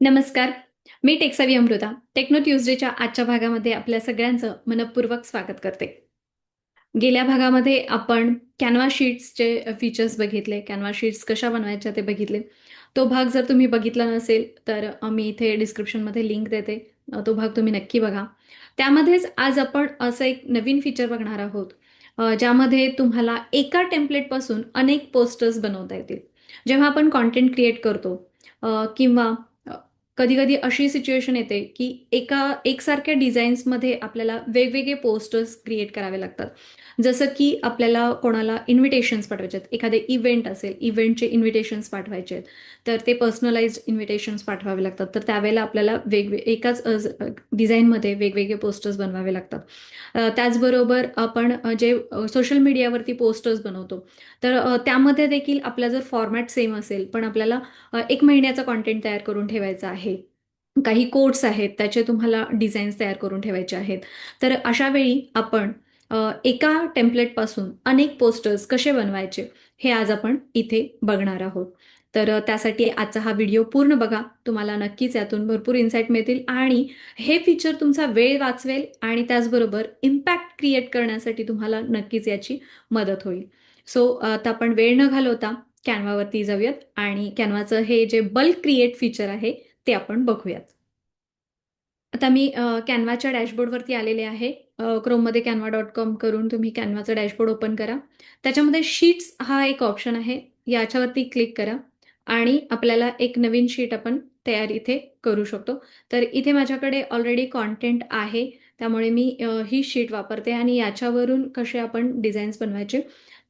नमस्कार मी टेक्सावी अमृता. टेक्नो ट्युजडेच्या आजच्या भागामध्ये आपल्या सगळ्यांचं मनपूर्वक स्वागत करते. गेल्या भागामध्ये आपण कॅनवा शीट्सचे फीचर्स बघितले कॅनवा शीट्स कशा बनवायच्या ते बघितले. तो भाग जर तुम्ही बघितला नसेल तर मी इथे डिस्क्रिप्शनमध्ये लिंक देते. तो भाग तुम्ही नक्की बघा. त्यामध्येच आज आपण असं एक नवीन फीचर बघणार आहोत ज्यामध्ये तुम्हाला एका टेम्पलेटपासून अनेक पोस्टर्स बनवता येतील. जेव्हा आपण कॉन्टेंट क्रिएट करतो किंवा कधी कधी अशी सिच्युएशन येते की एका एकसारख्या डिझाईन्समध्ये आपल्याला वेगवेगळे पोस्टर्स क्रिएट करावे लागतात. जसं की आपल्याला कोणाला इन्व्हिटेशन्स पाठवायचे आहेत. एखादे इव्हेंट असेल इव्हेंटचे इन्व्हिटेशन्स पाठवायचे आहेत. तर ते पर्सनलाइज इन्व्हिटेशन्स पाठवावे लागतात. तर त्यावेळेला आपल्याला वेगवे एकाच डिझाईनमध्ये वेगवेगळे पोस्टर्स बनवावे लागतात. त्याचबरोबर आपण जे सोशल मीडियावरती पोस्टर्स बनवतो तर त्यामध्ये देखील आपला जर फॉर्मॅट सेम असेल पण आपल्याला एक महिन्याचा कॉन्टेंट तयार करून ठेवायचा आहे काही कोट्स आहेत त्याचे तुम्हाला डिझाईन्स तयार करून ठेवायचे आहेत. तर अशा वेळी आपण एका टेम्पलेटपासून अनेक पोस्टर्स कसे बनवायचे हे आज आपण इथे बघणार आहोत. तर त्यासाठी आजचा हा व्हिडिओ पूर्ण बघा. तुम्हाला नक्कीच यातून भरपूर इन्साईट मिळतील आणि हे फीचर तुमचा वेळ वाचवेल आणि त्याचबरोबर इम्पॅक्ट क्रिएट करण्यासाठी तुम्हाला नक्कीच याची मदत होईल. सो आता आपण वेळ न घालवता कॅनवावरती जाऊयात आणि कॅनवाचं हे जे बल्क क्रिएट फीचर आहे ते आपण बघूयात. आता मी कॅनवाच्या डॅशबोर्डवरती आलेले आहे. क्रोममध्ये कॅनवा डॉट कॉम करून तुम्ही कॅनवाचं डॅशबोर्ड ओपन करा. त्याच्यामध्ये शीट्स हा एक ऑप्शन आहे. याच्यावरती क्लिक करा आणि आपल्याला एक नवीन शीट आपण तयार इथे करू शकतो. तर इथे माझ्याकडे ऑलरेडी कॉन्टेंट आहे. त्यामुळे मी ही शीट वापरते आणि याच्यावरून कसे आपण डिझाईन्स बनवायचे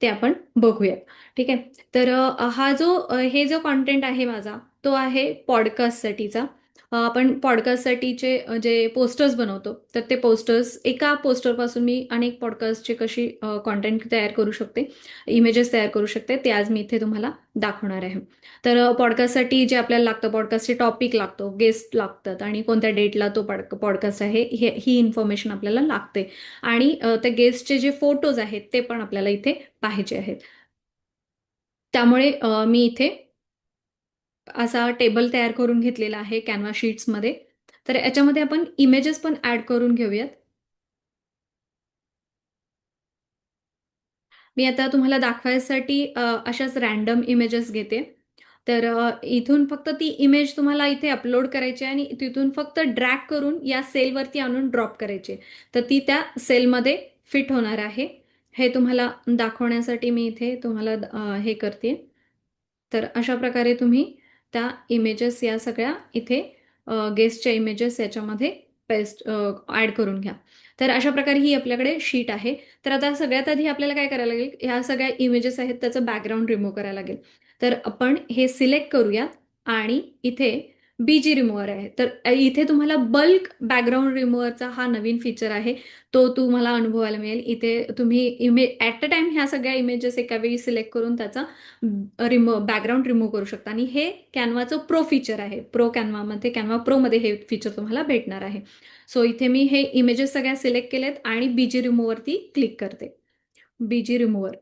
ते आपण बघूया ठीक आहे? तर हा जो हे जो कॉन्टेंट आहे माझा तो आहे पॉडकास्टसाठीचा. आपण पॉडकास्टसाठीचे जे पोस्टर्स बनवतो तर ते पोस्टर्स एका पोस्टरपासून मी अनेक पॉडकास्टचे कशी कॉन्टेंट तयार करू शकते इमेजेस तयार करू शकते ते आज मी इथे तुम्हाला दाखवणार आहे. तर पॉडकास्टसाठी जे आपल्याला लागतं पॉडकास्टचे टॉपिक लागतो गेस्ट लागतात आणि कोणत्या डेटला तो पॉड पॉडकास्ट आहे हे ही इन्फॉर्मेशन आपल्याला लागते. आणि त्या गेस्टचे जे फोटोज आहेत ते पण आपल्याला इथे पाहिजे आहेत. त्यामुळे मी इथे असा टेबल तयार करून घेतलेला आहे कॅनवा शीट्समध्ये तर याच्यामध्ये आपण इमेजेस पण ऍड करून घेऊयात. मी आता तुम्हाला दाखवायसाठी अशाच रॅन्डम इमेजेस घेते. तर इथून फक्त ती इमेज तुम्हाला इथे अपलोड करायची आणि तिथून फक्त ड्रॅग करून या सेलवरती आणून ड्रॉप करायची. तर ती त्या सेलमध्ये फिट होणार आहे. हे तुम्हाला दाखवण्यासाठी मी इथे तुम्हाला हे करते. तर अशा प्रकारे तुम्ही त्या इमेजेस या सगळ्या इथे गेस्टच्या इमेजेस याच्यामध्ये पेस्ट ॲड करून घ्या. तर अशा प्रकारे ही आपल्याकडे शीट आहे. तर आता सगळ्यात आधी आपल्याला काय करायला लागेल? ह्या सगळ्या इमेजेस आहेत त्याचं बॅकग्राऊंड रिमूव्ह करायला लागेल. तर आपण हे सिलेक्ट करूयात आणि इथे बी जी रिमूव्हर आहे. तर इथे तुम्हाला बल्क बॅकग्राऊंड रिमूव्हरचा हा नवीन फीचर आहे. तो तुम्हाला अनुभवायला मिळेल. इथे तुम्ही इमे ॲट अ टाइम ह्या सगळ्या इमेजेस एका वेळी सिलेक्ट करून त्याचा रिमूव बॅकग्राऊंड रिमूव्ह करू शकता. आणि हे कॅनवाचं प्रो फीचर आहे. प्रो कॅनवामध्ये कॅनवा प्रोमध्ये हे फीचर तुम्हाला भेटणार आहे. सो इथे मी हे इमेजेस सगळ्या सिलेक्ट केलेत आणि बी जी रिमूव्हरती क्लिक करते. बी जी रिमूव्हर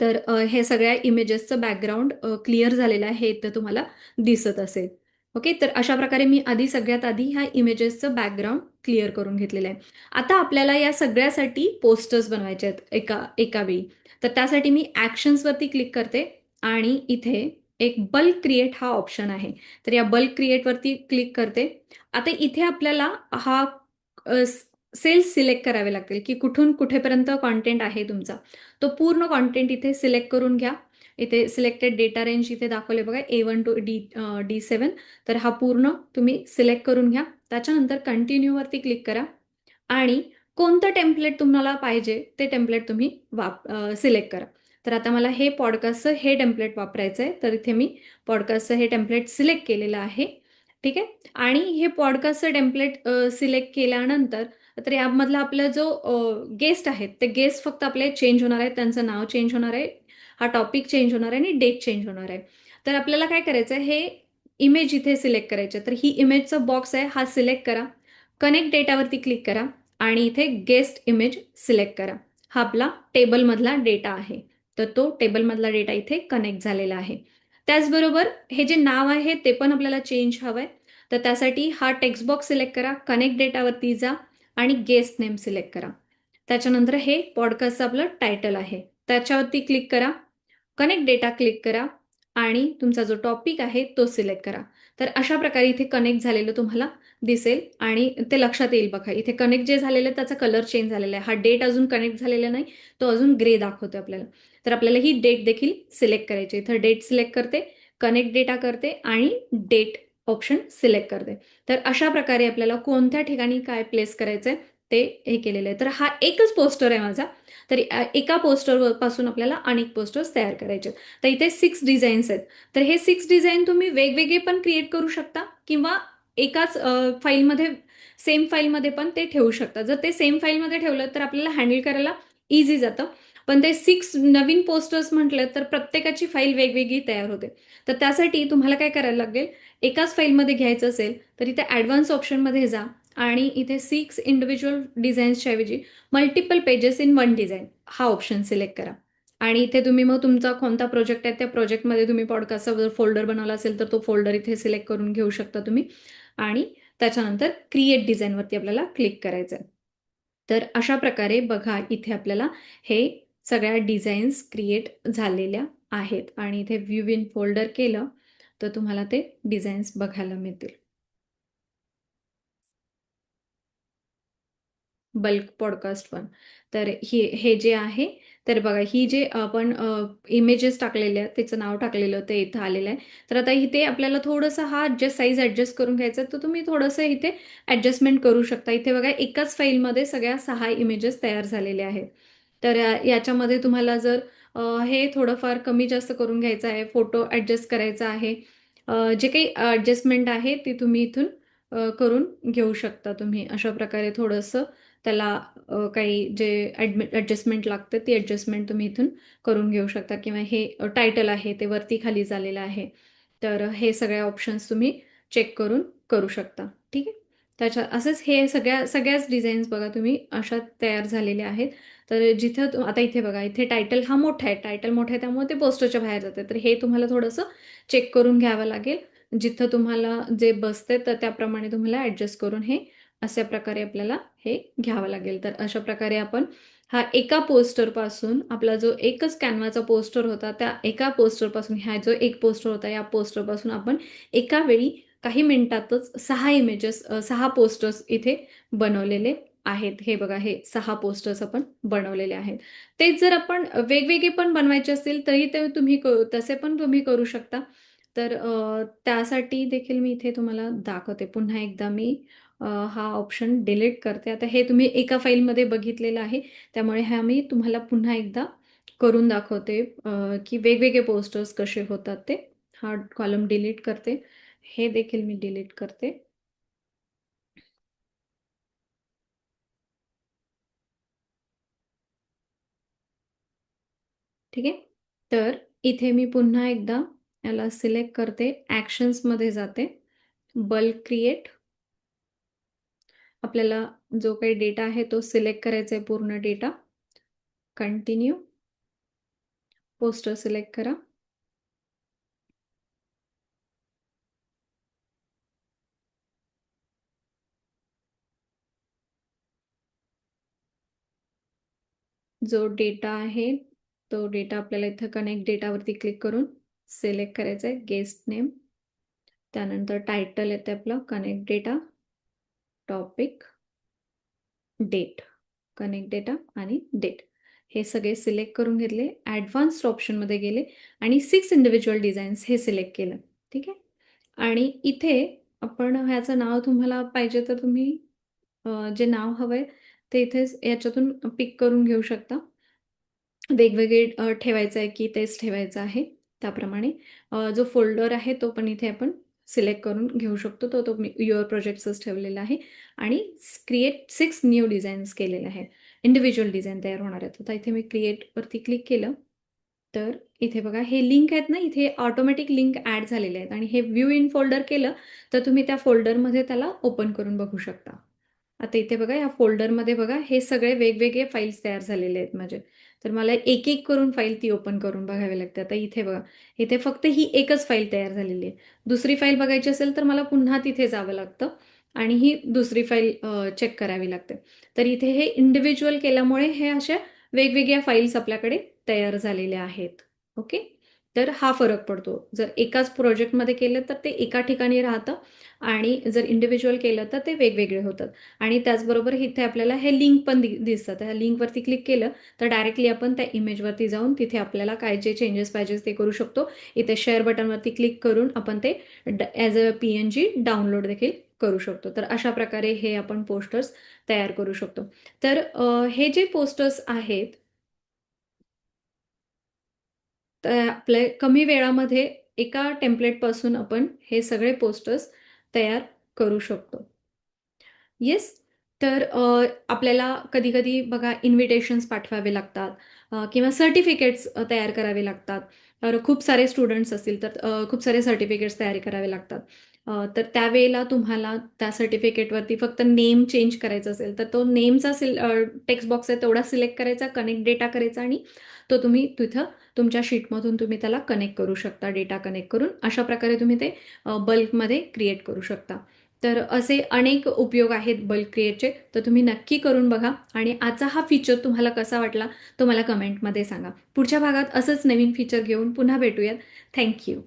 तर हे सगळ्या इमेजेसचं बॅकग्राऊंड क्लिअर झालेलं आहे. हे तुम्हाला दिसत असेल. ओके तर अशा प्रकारे मी आधी सगळ्यात आधी ह्या इमेजेसचं बॅकग्राऊंड क्लिअर करून घेतलेलं आहे. आता आपल्याला या सगळ्यासाठी पोस्टर्स बनवायचे आहेत एका एका वेळी. तर त्यासाठी मी ॲक्शन्सवरती क्लिक करते आणि इथे एक बल्क क्रिएट हा ऑप्शन आहे. तर या बल्क क्रिएटवरती क्लिक करते. आता इथे आपल्याला हा सेल्स सिलेक्ट करावे लागतील की कुठून कुठेपर्यंत कॉन्टेंट आहे तुमचा. तो पूर्ण कॉन्टेंट इथे सिलेक्ट करून घ्या. इथे सिलेक्टेड डेटा रेंज इथे दाखवले बघा A one two D D seven तर हा पूर्ण तुम्ही सिलेक्ट करून घ्या. त्याच्यानंतर कंटिन्यूवरती क्लिक करा. आणि कोणतं टेम्पलेट तुम्हाला पाहिजे ते टेम्पलेट तुम्ही वाप सिलेक्ट करा. तर आता मला हे पॉडकास्टचं हे टेम्पलेट वापरायचं आहे तर इथे मी पॉडकास्टचं हे टेम्पलेट सिलेक्ट केलेलं आहे. ठीक आहे? आणि हे पॉडकास्टचं टेम्पलेट सिलेक्ट केल्यानंतर तर यामधला आपला जो गेस्ट आहेत ते गेस्ट फक्त आपले चेंज होणार आहेत त्यांचं नाव चेंज होणार आहे हा टॉपिक चेंज होणार आहे आणि डेट चेंज होणार आहे. तर आपल्याला काय करायचं आहे हे इमेज इथे सिलेक्ट करायचे तर ही इमेजचा बॉक्स आहे. हा सिलेक्ट करा. कनेक्ट डेटावरती क्लिक करा आणि इथे गेस्ट इमेज सिलेक्ट करा. हा आपला टेबलमधला डेटा आहे. तर तो टेबलमधला डेटा इथे कनेक्ट झालेला आहे. त्याचबरोबर हे जे नाव आहे ते पण आपल्याला चेंज हवं आहे तर त्यासाठी हा टेक्स्ट बॉक्स सिलेक्ट करा. कनेक्ट डेटावरती जा आणि गेस्ट नेम सिलेक्ट करा. त्याच्यानंतर हे पॉडकास्टचं आपलं टायटल आहे. त्याच्यावरती क्लिक करा. कनेक्ट डेटा क्लिक करा आणि तुमचा जो टॉपिक आहे तो सिलेक्ट करा. तर अशा प्रकारे इथे कनेक्ट झालेलं तुम्हाला दिसेल आणि ते लक्षात येईल बघा. इथे कनेक्ट जे झालेलं आहे त्याचा कलर चेंज झालेला आहे. हा डेट अजून कनेक्ट झालेला नाही तो अजून ग्रे दाखवतो आपल्याला. तर आपल्याला ही डेट देखील सिलेक्ट करायची इथं डेट सिलेक्ट करते कनेक्ट डेटा करते आणि डेट ऑप्शन सिलेक्ट करते. तर अशा प्रकारे आपल्याला कोणत्या ठिकाणी काय प्लेस करायचं आहे ते हे केलेलं आहे. तर हा एकच पोस्टर आहे माझा. तर एका पोस्टरपासून आपल्याला अनेक पोस्टर्स तयार करायचे तर इथे सिक्स डिझाईन्स आहेत. तर हे सिक्स डिझाईन तुम्ही वेगवेगळे पण क्रिएट करू शकता किंवा एकाच फाईलमध्ये सेम फाईलमध्ये पण ते ठेवू शकता. जर ते सेम फाईलमध्ये ठेवलं तर आपल्याला हँडल करायला इझी जातं. पण ते सिक्स नवीन पोस्टर्स म्हटलं तर प्रत्येकाची फाईल वेगवेगळी तयार होते. तर त्यासाठी तुम्हाला काय करायला लागेल? एकाच फाईलमध्ये घ्यायचं असेल तर इथे ॲडव्हान्स ऑप्शनमध्ये जा. आणि इथे सिक्स इंडिव्हिज्युअल डिझाईन्सच्या ऐवजी multiple pages in one design हा ऑप्शन सिलेक्ट करा. आणि इथे तुम्ही मग तुमचा कोणता प्रोजेक्ट आहे त्या प्रोजेक्टमध्ये तुम्ही पॉडकास्टचा जर फोल्डर बनवला असेल तर तो फोल्डर इथे सिलेक्ट करून घेऊ शकता तुम्ही. आणि त्याच्यानंतर क्रिएट डिझाईनवरती आपल्याला क्लिक करायचं आहे तर अशा प्रकारे बघा इथे आपल्याला हे सगळ्या डिझाईन्स क्रिएट झालेल्या आहेत. आणि इथे व्ह्यू इन फोल्डर केलं तर तुम्हाला ते डिझाईन्स बघायला मिळतील. बल्क पॉडकास्ट वन तर हे हे जे आहे तर बघा ही जे आपण इमेजेस टाकलेल्या आहेत त्याचं नाव टाकलेलं ते इथं आलेलं आहे. तर आता इथे आपल्याला थोडंसं हा ॲडजस्ट साईज ॲडजस्ट करून घ्यायचं तर तुम्ही थोडंसं इथे ॲडजस्टमेंट करू शकता. इथे बघा एकाच फाईलमध्ये सगळ्या सहा इमेजेस तयार झालेले आहेत. तर याच्यामध्ये तुम्हाला जर हे थोडंफार कमी जास्त करून घ्यायचं आहे फोटो ॲडजस्ट करायचा आहे जे काही ॲडजस्टमेंट आहे ती तुम्ही इथून करून घेऊ शकता तुम्ही. अशा प्रकारे थोडंसं त्याला काही जे ॲडमि ॲडजस्टमेंट लागतं ती ॲडजस्टमेंट तुम्ही इथून करून घेऊ शकता. किंवा हे टायटल आहे ते वरती खाली झालेलं आहे. तर हे सगळ्या ऑप्शन्स तुम्ही चेक करून करू शकता. ठीक आहे? त्याच्या असंच हे सगळ्या सगळ्याच डिझाईन्स बघा तुम्ही अशा तयार झालेल्या आहेत. तर जिथं आता इथे बघा इथे टायटल हा मोठा आहे. टायटल मोठा आहे त्यामुळे ते पोस्टरच्या बाहेर जाते तर हे तुम्हाला थोडंसं चेक करून घ्यावं लागेल. जिथं तुम्हाला जे बसते तर त्याप्रमाणे तुम्हाला ॲडजस्ट करून हे अशा प्रकारे आपल्याला हे घ्यावं लागेल. तर अशा प्रकारे आपण हा एका पोस्टरपासून आपला जो एकच कॅनवाचा पोस्टर होता त्या एका पोस्टरपासून ह्या जो एक पोस्टर होता या पोस्टरपासून आपण एका वेळी काही मिनिटातच सहा इमेजेस सहा पोस्टर्स इथे बनवलेले आहेत. हे बघा हे सहा पोस्टर्स आपण बनवलेले आहेत. तेच जर आपण वेगवेगळे पण बनवायचे असतील तरी ते तुम्ही तसे पण तुम्ही करू शकता. तर त्यासाठी देखील मी इथे तुम्हाला दाखवते. पुन्हा एकदा मी हा ऑप्शन डिलीट करते. आता हे तुम्ही एका फाईलमध्ये बघितलेलं आहे. त्यामुळे ह्या मी तुम्हाला पुन्हा एकदा करून दाखवते की वेगवेगळे पोस्टर्स कसे होतात ते. हा कॉलम डिलीट करते. हे देखील मी डिलीट करते. ठीक आहे? तर इथे मी पुन्हा एकदा याला सिलेक्ट करते. ॲक्शन्समध्ये जाते. बल्क क्रिएट आपल्याला जो काही डेटा आहे तो सिलेक्ट करायचा आहे पूर्ण डेटा कंटिन्यू पोस्टर सिलेक्ट करा. जो डेटा आहे तो डेटा आपल्याला इथं कनेक्ट डेटावरती क्लिक करून सिलेक्ट करायचा आहे. गेस्ट नेम त्यानंतर टायटल येते आपलं. Connect data topic date connect data आणि डेट हे सगळे सिलेक्ट करून घेतले ॲडव्हान्स्ड ऑप्शनमध्ये गेले आणि सिक्स इंडिव्हिज्युअल डिझाईन्स हे सिलेक्ट केलं. ठीक आहे? आणि इथे आपण ह्याचं नाव तुम्हाला पाहिजे तर तुम्ही जे नाव हवं आहे ते इथेच याच्यातून पिक करून घेऊ शकता. वेगवेगळे ठेवायचं आहे की तेच ठेवायचं आहे त्याप्रमाणे. जो फोल्डर आहे तो पण इथे आपण सिलेक्ट करून घेऊ शकतो. तो तो मी युअर प्रोजेक्ट्सच ठेवलेला आहे. आणि क्रिएट सिक्स न्यू डिझाईन्स केलेले आहेत. इंडिव्हिज्युअल डिझाईन तयार होणार आहेत. आता इथे मी क्रिएटवरती क्लिक केलं. तर इथे बघा हे लिंक आहेत ना इथे ऑटोमॅटिक लिंक ॲड झालेले आहेत. आणि हे व्ह्यू इन फोल्डर केलं तर तुम्ही त्या फोल्डरमध्ये त्याला ओपन करून बघू शकता. आता इथे बघा या फोल्डरमध्ये बघा हे सगळे वेगवेगळे फाईल्स तयार झालेले आहेत माझे. तर मला एक एक करून फाईल ती ओपन करून बघावी लागते. आता इथे बघा इथे फक्त ही एकच फाईल तयार झालेली आहे. दुसरी फाईल बघायची असेल तर मला पुन्हा तिथे जावं लागतं आणि ही दुसरी फाईल चेक करावी लागते. तर इथे हे इंडिव्हिज्युअल केल्यामुळे हे अशा वेगवेगळ्या फाईल्स आपल्याकडे तयार झालेल्या आहेत. ओके तर हा फरक पडतो. जर एकाच प्रोजेक्टमध्ये केलं तर ते एका ठिकाणी राहतं आणि जर इंडिव्हिज्युअल केलं तर ते वेगवेगळे होतात. आणि त्याचबरोबर इथे आपल्याला हे लिंक पण दि दिसतात. ह्या लिंकवरती क्लिक केलं तर डायरेक्टली आपण त्या इमेजवरती जाऊन तिथे आपल्याला काय जे चेंजेस पाहिजे ते करू शकतो. इथे शेअर बटनवरती क्लिक करून आपण ते as a P N G download देखील करू शकतो. तर अशा प्रकारे हे आपण पोस्टर्स तयार करू शकतो. तर हे जे पोस्टर्स आहेत तर आपल्या कमी वेळामध्ये एका टेम्पलेटपासून आपण हे सगळे पोस्टर्स तयार करू शकतो. येस तर आपल्याला कधी कधी बघा इन्व्हिटेशन्स पाठवावे लागतात किंवा सर्टिफिकेट्स तयार करावे लागतात. तर खूप सारे स्टुडंट्स असतील तर खूप सारे सर्टिफिकेट्स तयार करावे लागतात. तर त्यावेळेला तुम्हाला त्या सर्टिफिकेटवरती फक्त नेम चेंज करायचा असेल तर तो नेमचा सिल टेक्स्ट बॉक्स आहे तेवढा सिलेक्ट करायचा कनेक्ट डेटा करायचा आणि तो तुम्ही तिथं तुमच्या शीटमधून तुम्ही त्याला कनेक्ट करू शकता डेटा कनेक्ट करून. अशा प्रकारे तुम्ही ते बल्कमध्ये क्रिएट करू शकता. तर असे अनेक उपयोग आहेत बल्क क्रिएटचे तर तुम्ही नक्की करून बघा आणि आजचा हा फीचर तुम्हाला कसा वाटला तो मला कमेंटमध्ये सांगा. पुढच्या भागात असंच नवीन फीचर घेऊन पुन्हा भेटूयात. थँक्यू